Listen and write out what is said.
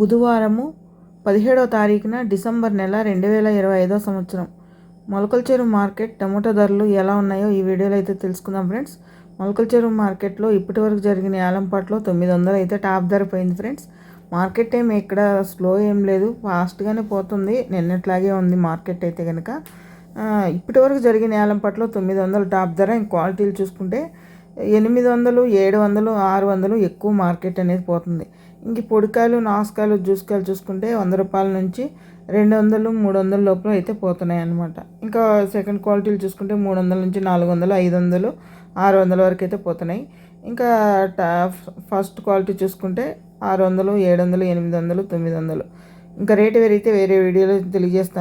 బుధవారము పదిహేడవ తారీఖున డిసెంబర్ నెల రెండు వేల ఇరవై ఐదో సంవత్సరం. మొలకల చెరువు మార్కెట్ టమోటా ధరలు ఎలా ఉన్నాయో ఈ వీడియోలో అయితే తెలుసుకుందాం ఫ్రెండ్స్. మొలకల చెరువు మార్కెట్లో ఇప్పటి వరకు జరిగిన ఏలంపాట్లో తొమ్మిది వందలు అయితే టాప్ ధర పోయింది ఫ్రెండ్స్. మార్కెట్ ఏమి ఇక్కడ స్లో ఏం లేదు ఫాస్ట్గానే పోతుంది. నిన్నట్లాగే ఉంది మార్కెట్ అయితే కనుక ఇప్పటి వరకు జరిగిన ఏలంపాట్లో తొమ్మిది వందలు టాప్ ధర. క్వాలిటీలు చూసుకుంటే ఎనిమిది వందలు ఏడు వందలు ఆరు వందలు ఎక్కువ మార్కెట్ అనేది పోతుంది. ఇంక పొడికాయలు నాసుకాయలు జ్యూస్కాయలు చూసుకుంటే వంద రూపాయల నుంచి రెండు వందలు మూడు వందల లోపల అయితే పోతున్నాయి అనమాట ఇంకా సెకండ్ క్వాలిటీలు చూసుకుంటే మూడు వందల నుంచి నాలుగు వందలు ఐదు వందలు ఆరు వందల వరకు అయితే పోతున్నాయి. ఇంకా ఫస్ట్ క్వాలిటీ చూసుకుంటే ఆరు వందలు ఏడు వందలు ఎనిమిది వందలు తొమ్మిది వందలు. ఇంకా రేటు వేరైతే వేరే వీడియోలో తెలియజేస్తాను.